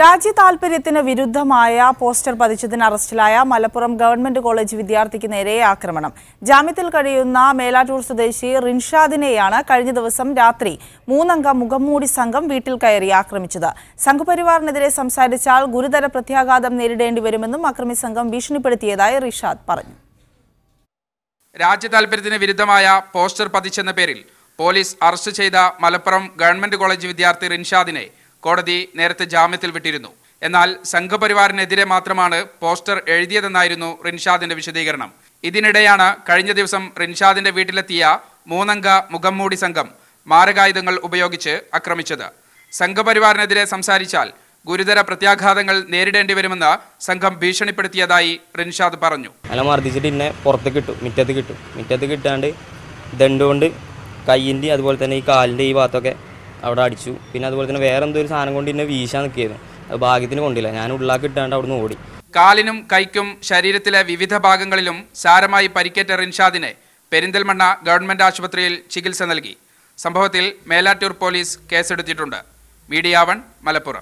രാജ്യ താൽപര്യത്തിന് വിരുദ്ധമായ പോസ്റ്റർ പതിച്ചതിന് അറസ്റ്റിലായ മലപ്പുറം ഗവൺമെന്റ് കോളേജ് വിദ്യാർത്ഥിക്ക് നേരെ ആക്രമണം. ജാമ്യത്തിൽ കഴിയുന്ന മേലാറ്റൂർ സ്വദേശി റിൻഷാദിനെയാണ് കഴിഞ്ഞ ദിവസം രാത്രി മൂന്നംഗ മുഖംമൂടി സംഘം വീട്ടിൽ കയറി ആക്രമിച്ചത്. സംഘപരിവാറിനെതിരെ സംസാരിച്ചാൽ ഗുരുതര പ്രത്യാഘാതം നേരിടേണ്ടി വരുമെന്നും അക്രമി സംഘം ഭീഷണിപ്പെടുത്തിയതായി റിഷാദ് പറഞ്ഞു. രാജ്യ താൽപര്യത്തിന് വിരുദ്ധമായ പോസ്റ്റർ പതിച്ചെന്ന പേരിൽ പോലീസ് അറസ്റ്റ് ചെയ്ത മലപ്പുറം ഗവൺമെന്റ് കോളേജ് വിദ്യാർത്ഥി റിൻഷാദിനെ കോടതി നേരത്തെ ജാമ്യത്തിൽ വിട്ടിരുന്നു. എന്നാൽ സംഘപരിവാറിനെതിരെ മാത്രമാണ് പോസ്റ്റർ എഴുതിയതെന്നായിരുന്നു റിൻഷാദിന്റെ വിശദീകരണം. ഇതിനിടെയാണ് കഴിഞ്ഞ ദിവസം റിൻഷാദിന്റെ വീട്ടിലെത്തിയ മൂന്നംഗ മുഖംമൂടി സംഘം മാരകായുധങ്ങൾ ഉപയോഗിച്ച് ആക്രമിച്ചത്. സംഘപരിവാറിനെതിരെ സംസാരിച്ചാൽ ഗുരുതര പ്രത്യാഘാതങ്ങൾ നേരിടേണ്ടി വരുമെന്ന് സംഘം ഭീഷണിപ്പെടുത്തിയതായി റിൻഷാദ് പറഞ്ഞു. അല്ല മർദ്ദിച്ചിട്ട് എന്നെ പുറത്ത് കിട്ടും മുറ്റത്ത് കിട്ടും മുറ്റത്ത് കിട്ടാണ്ട് ദണ്ടുകൊണ്ട് കയ്യിന്റെ അതുപോലെ തന്നെ ഈ കാലിന്റെ ഈ ഭാഗത്തൊക്കെ അവിടെ അടിച്ചു. പിന്നെ അതുപോലെ തന്നെ വേറെ എന്തോ ഒരു സാധനം കൊണ്ട് എന്നെ വീശാൻ നിൽക്കിയിരുന്നു അത് ഭാഗ്യത്തിന് കൊണ്ടില്ല. ഞാൻ ഉള്ളാക്കി ഇട്ടാണ്ട് അവിടുന്ന് ഓടി. കാലിനും കൈക്കും ശരീരത്തിലെ വിവിധ ഭാഗങ്ങളിലും സാരമായി പരിക്കേറ്റ റിൻഷാദിനെ പെരിന്തൽമണ്ണ ഗവൺമെന്റ് ആശുപത്രിയിൽ ചികിത്സ നൽകി. സംഭവത്തിൽ മേലാറ്റൂർ പോലീസ് കേസെടുത്തിട്ടുണ്ട്. Media One Malappuram.